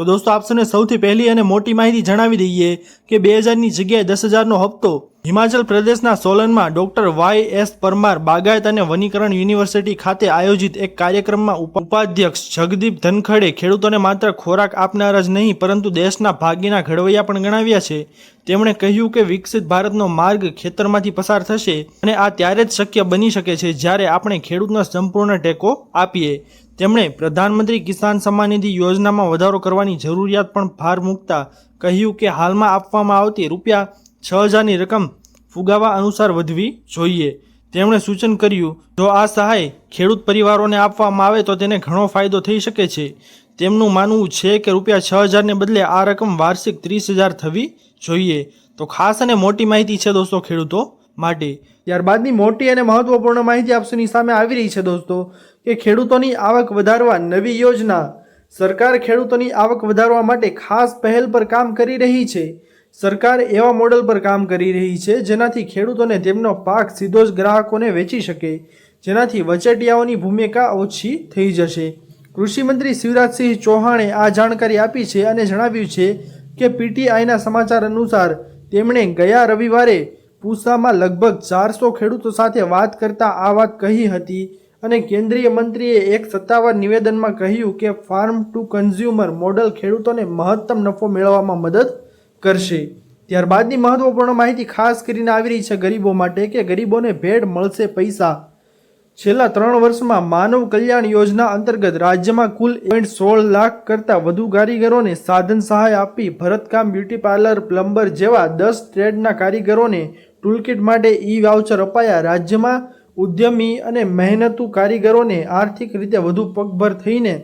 તો દોસ્તો આપ સૌથી પહેલી અને મોટી માહિતી જણાવી દઈએ કે બે હજારની જગ્યાએ દસ હજારનો હપ્તો હિમાચલ પ્રદેશના સોલનમાં ડોક્ટર વાય એસ પરમાર બાગાયત અને વનીકરણ યુનિવર્સિટી ખાતે આયોજિત એક કાર્યક્રમમાં ઉપાધ્યક્ષ જગદીપ ધનખડે ખેડૂતોને માત્ર ખોરાક આપનાર જ નહીં, પરંતુ દેશના ભાગ્યના ઘડવૈયા પણ ગણાવ્યા છે. તેમણે કહ્યું કે વિકસિત ભારતનો માર્ગ ખેતરમાંથી પસાર થશે અને આ ત્યારે જ શક્ય બની શકે છે જ્યારે આપણે ખેડૂતનો સંપૂર્ણ ટેકો આપીએ. તેમણે પ્રધાનમંત્રી કિસાન સન્માન નિધિ યોજનામાં વધારો કરવાની જરૂરિયાત પણ ભાર મૂકતા કહ્યું કે હાલમાં આપવામાં આવતી રૂપિયા છ હજારની રકમ ફુગાવા અનુસાર વધવી જોઈએ. તેમણે સૂચન કર્યું, જો આ સહાય ખેડૂત પરિવારોને આપવામાં આવે તો તેને ઘણો ફાયદો થઈ શકે છે. તેમનું માનવું છે કે રૂપિયા છ હજારને બદલે આ રકમ વાર્ષિક ત્રીસ હજાર થવી જોઈએ. તો ખાસ અને મોટી માહિતી છે દોસ્તો ખેડૂતો માટે. ત્યારબાદની મોટી અને મહત્વપૂર્ણ માહિતી આપસોની સામે આવી રહી છે દોસ્તો. કે ખેડૂતોની આવક વધારવા નવી યોજના. સરકાર ખેડૂતોની આવક વધારવા માટે ખાસ પહેલ પર કામ કરી રહી છે. સરકાર એવા મોડલ પર કામ કરી રહી છે જેનાથી ખેડૂતોને તેમનો પાક સીધો જ ગ્રાહકોને વેચી શકે, જેનાથી વચેટિયાઓની ભૂમિકા ઓછી થઈ જશે. કૃષિમંત્રી શિવરાજસિંહ ચૌહાણે આ જાણકારી આપી છે અને જણાવ્યું છે કે પીટીઆઈના સમાચાર અનુસાર તેમણે ગયા રવિવારે પૂસામાં લગભગ ચારસો ખેડૂતો સાથે વાત કરતા આ વાત કહી હતી. અને કેન્દ્રીય મંત્રીએ એક સત્તાવાર નિવેદનમાં કહ્યું કે ફાર્મ ટુ કન્ઝ્યુમર મોડલ ખેડૂતોને મહત્તમ નફો મેળવવામાં મદદ કરશે. ત્યારબાદની મહત્વપૂર્ણ માહિતી ખાસ કરીને આવી રહી છે ગરીબો માટે કે ગરીબોને ભેટ મળશે પૈસા. છેલ્લા ત્રણ વર્ષમાં માનવ કલ્યાણ યોજના અંતર્ગત રાજ્યમાં કુલ પોઈન્ટ સોળ લાખ કરતાં વધુ કારીગરોને સાધન સહાય આપી ભરતકામ બ્યુટી પાર્લર, પ્લમ્બર જેવા દસ ટ્રેડના કારીગરોને ટૂલકિટ માટે ઈ વાઉચર અપાયા. રાજ્યમાં ઉદ્યમી અને મહેનતુ કારીગરોને આર્થિક રીતે વધુ પગભર થઈને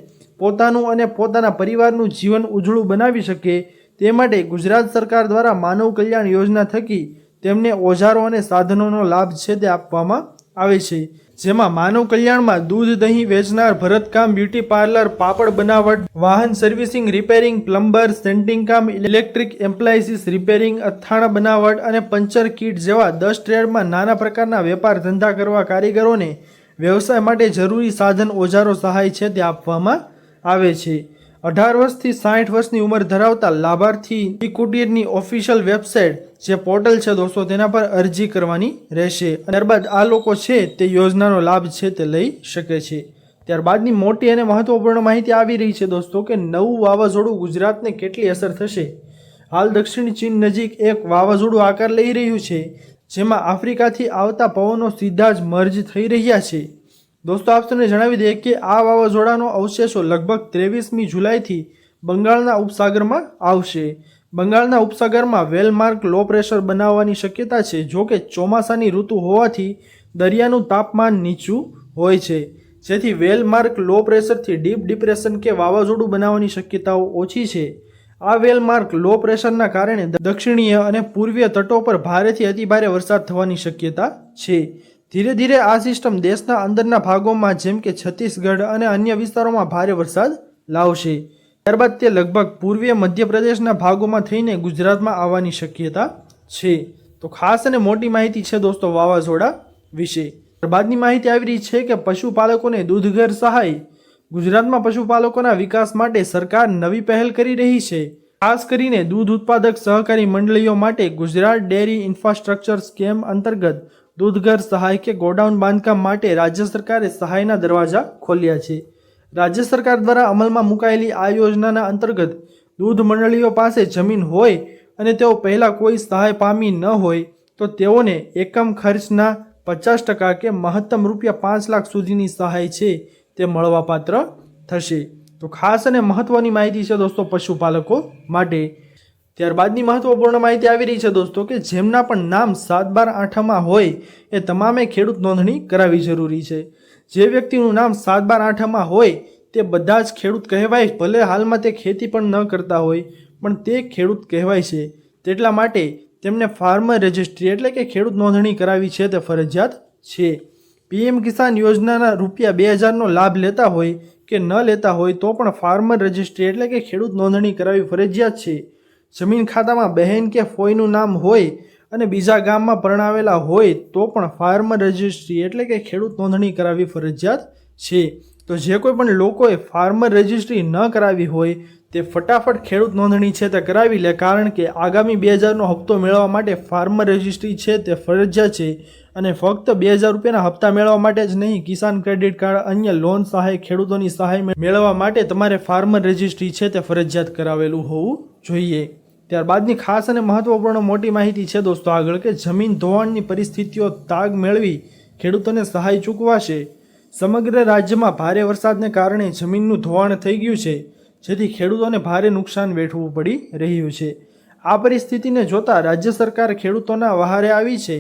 પોતાનું અને પોતાના પરિવારનું જીવન ઉજળું બનાવી શકે તે માટે ગુજરાત સરકાર દ્વારા માનવ કલ્યાણ યોજના થકી તેમને ઓજારો અને સાધનોનો લાભ છે તે આપવામાં આવે છે. જેમાં માનવ કલ્યાણમાં દૂધ, દહીં વેચનાર, ભરતકામ, બ્યુટી પાર્લર, પાપડ બનાવટ, વાહન સર્વિસિંગ, રિપેરિંગ, પ્લમ્બર, સેન્ટિંગ કામ, ઇલેક્ટ્રિક એમ્પ્લાયસીસ, રિપેરિંગ, અથાણા બનાવટ અને પંચર કીટ જેવા દસ ટ્રેડમાં નાના પ્રકારના વેપાર ધંધા કરવા કારીગરોને વ્યવસાય માટે જરૂરી સાધન, ઓજારો, સહાય છે તે આપવામાં આવે છે. અઢાર વર્ષથી સાઠ વર્ષની ઉંમર ધરાવતા લાભાર્થી ઈ કુટીરની ઓફિશિયલ વેબસાઇટ જે પોર્ટલ છે દોસ્તો, તેના પર અરજી કરવાની રહેશે. ત્યારબાદ આ લોકો છે તે યોજનાનો લાભ છે તે લઈ શકે છે. ત્યારબાદની મોટી અને મહત્વપૂર્ણ માહિતી આવી રહી છે દોસ્તો કે નવું વાવાઝોડું ગુજરાતને કેટલી અસર થશે? હાલ દક્ષિણ ચીન નજીક એક વાવાઝોડું આકાર લઈ રહ્યું છે, જેમાં આફ્રિકાથી આવતા પવનો સીધા જ મર્જ થઈ રહ્યા છે. દોસ્તો, આપ જણાવી દઈએ કે આ વાવાઝોડાનો અવશેષો લગભગ ત્રેવીસમી જુલાઈથી બંગાળના ઉપસાગરમાં આવશે. બંગાળના ઉપસાગરમાં વેલમાર્ક લો પ્રેશર બનાવવાની શક્યતા છે, જો કે ચોમાસાની ઋતુ હોવાથી દરિયાનું તાપમાન નીચું હોય છે. જેથી વેલમાર્ક લો પ્રેશરથી ડીપ ડિપ્રેશન કે વાવાઝોડું બનાવવાની શક્યતાઓ ઓછી છે. આ વેલમાર્ક લો પ્રેશરના કારણે દક્ષિણીય અને પૂર્વીય તટો પર ભારેથી અતિભારે વરસાદ થવાની શક્યતા છે. ધીરે ધીરે આ સિસ્ટમ દેશના અંદરના ભાગોમાં જેમ કે છત્તીસગઢ અને અન્ય વિસ્તારોમાં ભારે વરસાદ લાવશે. ત્યારબાદ તે લગભગ પૂર્વીય મધ્યપ્રદેશના ભાગોમાં થઈને ગુજરાતમાં આવવાની શક્યતા છે. તો ખાસ અને મોટી માહિતી છે દોસ્તો વાવાઝોડા વિશે. ત્યારબાદની માહિતી આવી રહી છે કે પશુપાલકોને દૂધઘર સહાય. ગુજરાતમાં પશુપાલકોના વિકાસ માટે સરકાર નવી પહેલ કરી રહી છે. ખાસ કરીને દૂધ ઉત્પાદક સહકારી મંડળીઓ માટે ગુજરાત ડેરી ઇન્ફ્રાસ્ટ્રક્ચર સ્કેમ અંતર્ગત દૂધઘર સહાય કે ગોડાઉન બાંધકામ માટે રાજ્ય સરકારે સહાયના દરવાજા ખોલ્યા છે. રાજ્ય સરકાર દ્વારા અમલમાં મુકાયેલી આ યોજનાના અંતર્ગત દૂધ મંડળીઓ પાસે જમીન હોય અને તેઓ પહેલાં કોઈ સહાય પામી ન હોય, તો તેઓને એકમ ખર્ચના પચાસ ટકા કે મહત્તમ રૂપિયા પાંચ લાખ સુધીની સહાય છે તે મળવાપાત્ર થશે. તો ખાસ અને મહત્ત્વની માહિતી છે દોસ્તો પશુપાલકો માટે. ત્યારબાદની મહત્વપૂર્ણ માહિતી આવી રહી છે દોસ્તો કે જેમના પણ નામ સાત બાર આઠમાં હોય એ તમામે ખેડૂત નોંધણી કરાવવી જરૂરી છે. જે વ્યક્તિનું નામ સાત બાર આઠમાં હોય તે બધા જ ખેડૂત કહેવાય, ભલે હાલમાં તે ખેતી પણ ન કરતા હોય, પણ તે ખેડૂત કહેવાય છે. તેટલા માટે તેમને ફાર્મર રજિસ્ટ્રી એટલે કે ખેડૂત નોંધણી કરાવી છે તે ફરજિયાત છે. પીએમ કિસાન યોજનાના રૂપિયા બે હજારનો લાભ લેતા હોય કે ન લેતા હોય તો પણ ફાર્મર રજિસ્ટ્રી એટલે કે ખેડૂત નોંધણી કરાવી ફરજિયાત છે. જમીન ખાતામાં બહેન કે ફોઈનું નામ હોય અને બીજા ગામમાં પરણાવેલા હોય તો પણ ફાર્મર રજિસ્ટ્રી એટલે કે ખેડૂત નોંધણી કરાવવી ફરજિયાત છે. તો જે કોઈ પણ લોકોએ ફાર્મર રજિસ્ટ્રી ન કરાવી હોય તે ફટાફટ ખેડૂત નોંધણી છે તે કરાવી લે, કારણ કે આગામી બે હજારનો હપ્તો મેળવવા માટે ફાર્મર રજિસ્ટ્રી છે તે ફરજિયાત છે અને ફક્ત બે હજાર રૂપિયાના હપ્તા મેળવવા માટે જ નહીં, કિસાન ક્રેડિટ કાર્ડ, અન્ય લોન સહાય, ખેડૂતોની સહાય મેળવવા માટે તમારે ફાર્મર રજિસ્ટ્રી છે તે ફરજિયાત કરાવેલું હોવું જોઈએ. ત્યારબાદની ખાસ અને મહત્વપૂર્ણ મોટી માહિતી છે દોસ્તો આગળ, કે જમીન ધોવાણની પરિસ્થિતિઓ તાગ મેળવી ખેડૂતોને સહાય ચૂકવાશે. સમગ્ર રાજ્યમાં ભારે વરસાદને કારણે જમીનનું ધોવાણ થઈ ગયું છે. જેથી ખેડૂતોને ભારે નુકસાન વેઠવું પડી રહ્યું છે. આ પરિસ્થિતિને જોતાં રાજ્ય સરકાર ખેડૂતોના વહારે આવી છે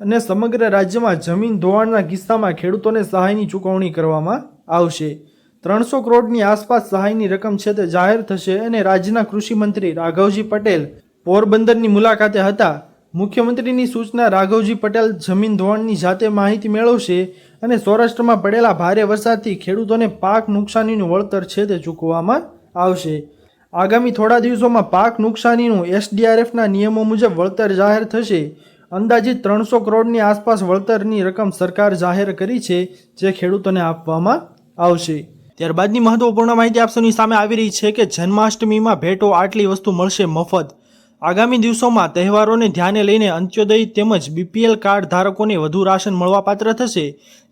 અને સમગ્ર રાજ્યમાં જમીન ધોવાણના કિસ્સામાં ખેડૂતોને સહાયની ચૂકવણી કરવામાં આવશે. ત્રણસો કરોડની આસપાસ સહાયની રકમ છે તે જાહેર થશે અને રાજ્યના કૃષિમંત્રી રાઘવજી પટેલ પોરબંદરની મુલાકાતે હતા. મુખ્યમંત્રીની સૂચના, રાઘવજી પટેલ જમીન ધોવાણની જાતે માહિતી મેળવશે અને સૌરાષ્ટ્રમાં પડેલા ભારે વરસાદથી ખેડૂતોને પાક નુકસાનીનું વળતર છે તે ચૂકવવામાં આવશે. આગામી થોડા દિવસોમાં પાક નુકસાનીનું એસડીઆરએફના નિયમો મુજબ વળતર જાહેર થશે. અંદાજિત ત્રણસો કરોડની આસપાસ વળતરની રકમ સરકાર જાહેર કરી છે, જે ખેડૂતોને આપવામાં આવશે. ત્યારબાદની મહત્વપૂર્ણ માહિતી આપસોની સામે આવી રહી છે કે જન્માષ્ટમીમાં ભેટો આટલી વસ્તુ મળશે મફત. આગામી દિવસોમાં તહેવારોને ધ્યાને લઈને અંત્યોદય તેમજ બીપીએલ કાર્ડ ધારકોને વધુ રાશન મળવાપાત્ર થશે,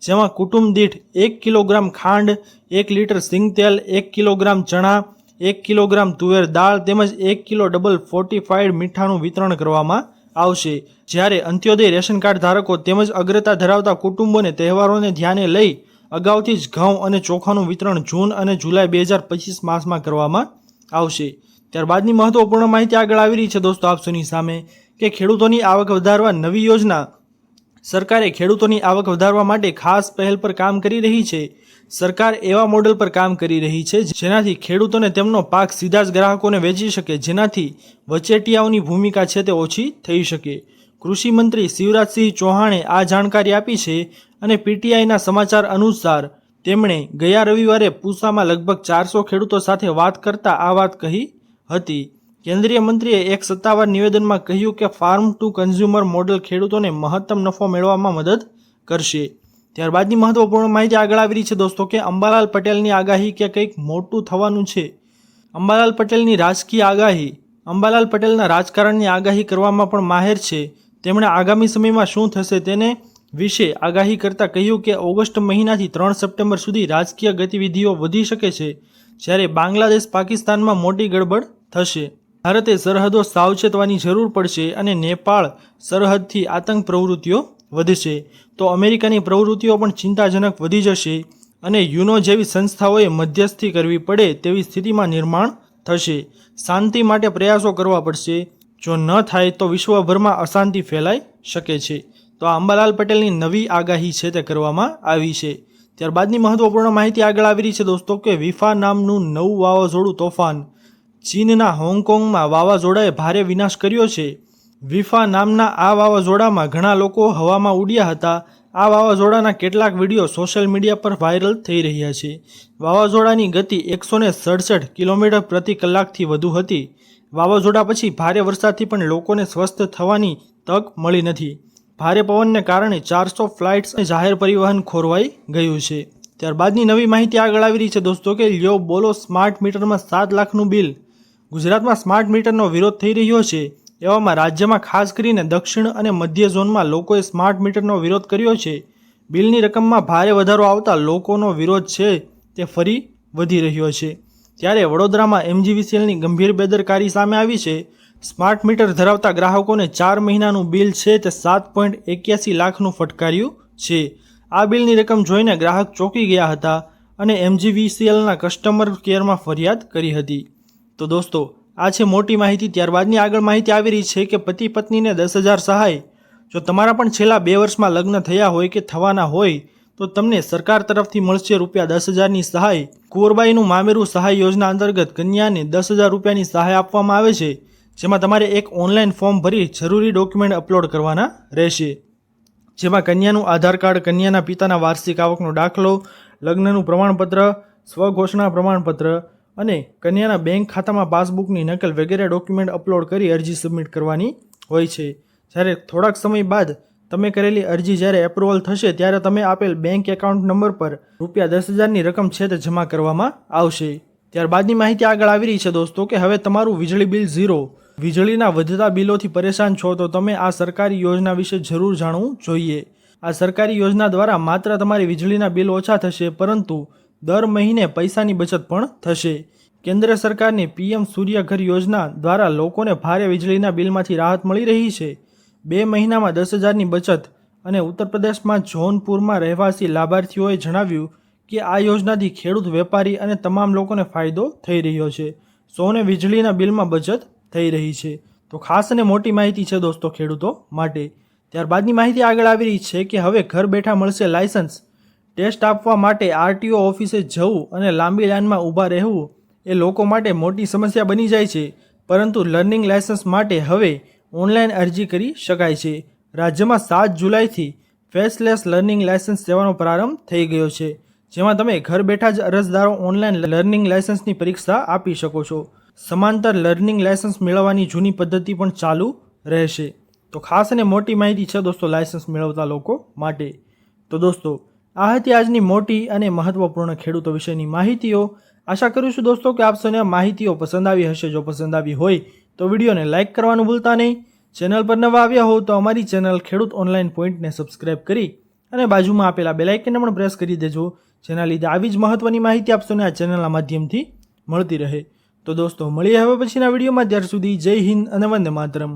જેમાં કુટુંબ દીઠ એક કિલોગ્રામ ખાંડ, એક લીટર સિંગતેલ, એક કિલોગ્રામ ચણા, એક કિલોગ્રામ તુવેર દાળ તેમજ એક કિલો ડબલ ફોર્ટિફાઈડ મીઠાનું વિતરણ કરવામાં આવશે. જ્યારે અંત્યોદય રેશન કાર્ડ ધારકો તેમજ અગ્રતા ધરાવતા કુટુંબોને તહેવારોને ધ્યાને લઈ અગાઉથી જ ઘઉં અને ચોખાનું વિતરણ જૂન અને જુલાઈ બે હજાર પચીસ માસમાં કરવામાં આવશે. ત્યારબાદની મહત્વપૂર્ણ માહિતી આગળ આવી રહી છે દોસ્તો આપસોની સામે કે ખેડૂતોની આવક વધારવા નવી યોજના સરકારે ખેડૂતોની આવક વધારવા માટે ખાસ પહેલ પર કામ કરી રહી છે. સરકાર એવા મોડેલ પર કામ કરી રહી છે જેનાથી ખેડૂતોને તેમનો પાક સીધા જ ગ્રાહકોને વેચી શકે, જેનાથી વચેટિયાઓની ભૂમિકા છે તે ઓછી થઈ શકે. કૃષિ મંત્રી શિવરાજસિંહ ચૌહાણે આ જાણકારી આપી છે અને પીટીઆઈના સમાચાર અનુસાર તેમણે ગયા રવિવારે પૂસામાં લગભગ ચારસો ખેડૂતો સાથે વાત કરતા આ વાત કહી હતી. કેન્દ્રીય મંત્રીએ એક સત્તાવાર નિવેદનમાં કહ્યું કે ફાર્મ ટુ કન્ઝ્યુમર મોડેલ ખેડૂતોને મહત્તમ નફો મેળવવામાં મદદ કરશે. ત્યારબાદની મહત્વપૂર્ણ માહિતી આગળ આવી રહી છે દોસ્તો કે અંબાલાલ પટેલની આગાહી કે કંઈક મોટું થવાનું છે? અંબાલાલ પટેલની રાજકીય આગાહી. અંબાલાલ પટેલના રાજકારણની આગાહી કરવામાં પણ માહેર છે. તેમણે આગામી સમયમાં શું થશે તેને વિશે આગાહી કરતાં કહ્યું કે ઓગસ્ટ મહિનાથી ત્રણ સપ્ટેમ્બર સુધી રાજકીય ગતિવિધિઓ વધી શકે છે. જ્યારે બાંગ્લાદેશ પાકિસ્તાનમાં મોટી ગડબડ થશે. ભારતે સરહદો સાવચેતવાની જરૂર પડશે અને નેપાળ સરહદથી આતંક પ્રવૃત્તિઓ વધશે. તો અમેરિકાની પ્રવૃત્તિઓ પણ ચિંતાજનક વધી જશે અને યુનો જેવી સંસ્થાઓએ મધ્યસ્થી કરવી પડે તેવી સ્થિતિમાં નિર્માણ થશે. શાંતિ માટે પ્રયાસો કરવા પડશે. જો ન થાય તો વિશ્વભરમાં અશાંતિ ફેલાઈ શકે છે. તો આ અંબાલાલ પટેલની નવી આગાહી છે તે કરવામાં આવી છે. ત્યારબાદની મહત્વપૂર્ણ માહિતી આગળ આવી રહી છે દોસ્તો કે વિફા નામનું નવું વાવાઝોડું તોફાન ચીનના હોંગકોંગમાં વાવાઝોડાએ ભારે વિનાશ કર્યો છે. વિફા નામના આ વાવાઝોડામાં ઘણા લોકો હવામાં ઉડ્યા હતા. આ વાવાઝોડાના કેટલાક વીડિયો સોશિયલ મીડિયા પર વાયરલ થઈ રહ્યા છે. વાવાઝોડાની ગતિ એકસો ને સડસઠ કિલોમીટર પ્રતિ કલાકથી વધુ હતી. વાવાઝોડા પછી ભારે વરસાદથી પણ લોકોને સ્વસ્થ થવાની તક મળી નથી. ભારે પવનને કારણે ચારસો ફ્લાઇટ્સ જાહેર પરિવહન ખોરવાઈ ગયું છે. ત્યારબાદની નવી માહિતી આગળ આવી રહી છે દોસ્તો કે લ્યો બોલો સ્માર્ટ મીટરમાં સાત લાખનું બિલ. ગુજરાતમાં સ્માર્ટ મીટરનો વિરોધ થઈ રહ્યો છે, એવામાં રાજ્યમાં ખાસ કરીને દક્ષિણ અને મધ્ય ઝોનમાં લોકોએ સ્માર્ટ મીટરનો વિરોધ કર્યો છે. બિલની રકમમાં ભારે વધારો આવતા લોકોનો વિરોધ છે, તે ફરી વધી રહ્યો છે. ત્યારે વડોદરામાં એમજીવીસીએલની ગંભીર બેદરકારી સામે આવી છે. સ્માર્ટ મીટર ધરાવતા ગ્રાહકોને ચાર મહિનાનું બિલ છે, તે સાત પોઈન્ટ એક્યાસી લાખનું ફટકાર્યું છે. આ બિલની રકમ જોઈને ગ્રાહક ચોંકી ગયા હતા અને એમજીવીસીએલના કસ્ટમર કેરમાં ફરિયાદ કરી હતી. તો દોસ્તો, આ છે મોટી માહિતી. ત્યારબાદની આગળ માહિતી આવી રહી છે કે પતિ પત્નીને દસ હજાર સહાય. જો તમારા પણ છેલ્લા બે વર્ષમાં લગ્ન થયા હોય કે થવાના હોય, તો તમને સરકાર તરફથી મળશે રૂપિયા દસ હજારની સહાય. કુંવરબાઈનું મામેરું સહાય યોજના અંતર્ગત કન્યાને દસ હજાર રૂપિયાની સહાય આપવામાં આવે છે, જેમાં તમારે એક ઓનલાઈન ફોર્મ ભરી જરૂરી ડોક્યુમેન્ટ અપલોડ કરવાના રહેશે. જેમાં કન્યાનું આધાર કાર્ડ, કન્યાના પિતાના વાર્ષિક આવકનો દાખલો, લગ્નનું પ્રમાણપત્ર સ્વઘોષણા પ્રમાણપત્ર અને કન્યાના બેંક ખાતામાં પાસબુકની નકલ વગેરે ડોક્યુમેન્ટ અપલોડ કરી અરજી સબમિટ કરવાની હોય છે. જ્યારે થોડાક સમય બાદ તમે કરેલી અરજી જ્યારે એપ્રુવલ થશે, ત્યારે તમે આપેલ બેંક એકાઉન્ટ નંબર પર રૂપિયા દસ હજારની રકમ છે તે જમા કરવામાં આવશે. ત્યારબાદની માહિતી આગળ આવી રહી છે દોસ્તો કે હવે તમારું વીજળી બિલ ઝીરો. વીજળીના વધતા બિલોથી પરેશાન છો તો તમે આ સરકારી યોજના વિશે જરૂર જાણવું જોઈએ. આ સરકારી યોજના દ્વારા માત્ર તમારી વીજળીના બિલ ઓછા થશે, પરંતુ દર મહિને પૈસાની બચત પણ થશે. કેન્દ્ર સરકારની પીએમ સૂર્યઘર યોજના દ્વારા લોકોને ભારે વીજળીના બિલમાંથી રાહત મળી રહી છે. બે મહિનામાં દસ હજારની બચત અને ઉત્તર પ્રદેશમાં જૌનપુરમાં રહેવાસી લાભાર્થીઓએ જણાવ્યું કે આ યોજનાથી ખેડૂત વેપારી અને તમામ લોકોને ફાયદો થઈ રહ્યો છે. સૌને વીજળીના બિલમાં બચત થઈ રહી છે. તો ખાસ અને મોટી માહિતી છે દોસ્તો ખેડૂતો માટે. ત્યારબાદની માહિતી આગળ આવી રહી છે કે હવે ઘર બેઠા મળશે લાયસન્સ ટેસ્ટ આપવા માટે આરટીઓ ઓફિસે જવું અને લાંબી લાઇનમાં ઊભા રહેવું એ લોકો માટે મોટી સમસ્યા બની જાય છે. પરંતુ લર્નિંગ લાયસન્સ માટે હવે ઓનલાઈન અરજી કરી શકાય છે. રાજ્યમાં સાત જુલાઈથી ફેસલેસ લર્નિંગ લાયસન્સ સેવાનો પ્રારંભ થઈ ગયો છે, જેમાં તમે ઘર બેઠા જ અરજદારો ઓનલાઈન લર્નિંગ લાયસન્સની પરીક્ષા આપી શકો છો. સમાંતર લર્નિંગ લાયસન્સ મેળવવાની જૂની પદ્ધતિ પણ ચાલુ રહેશે. તો ખાસ અને મોટી માહિતી છે દોસ્તો લાયસન્સ મેળવતા લોકો માટે. તો દોસ્તો આ હતી આજની મોટી અને મહત્વપૂર્ણ ખેડૂતો વિશેની માહિતીઓ. આશા કરું છું દોસ્તો કે આપ સૌને માહિતીઓ પસંદ આવી હશે. જો પસંદ આવી હોય તો વિડીયોને લાઇક કરવાનું ભૂલતા નહીં. ચેનલ પર નવા આવ્યા હો તો અમારી ચેનલ ખેડૂત ઓનલાઈન પોઈન્ટને સબસ્ક્રાઇબ કરી અને બાજુમાં આપેલા બેલાઇકનને પણ પ્રેસ કરી દેજો, જેના લીધે આવી જ મહત્વની માહિતી આપશોને આ ચેનલના માધ્યમથી મળતી રહે. તો દોસ્તો, મળીએ હવે પછીના વિડીયોમાં. ત્યાર સુધી જય હિન્દ અને વંદે માતરમ.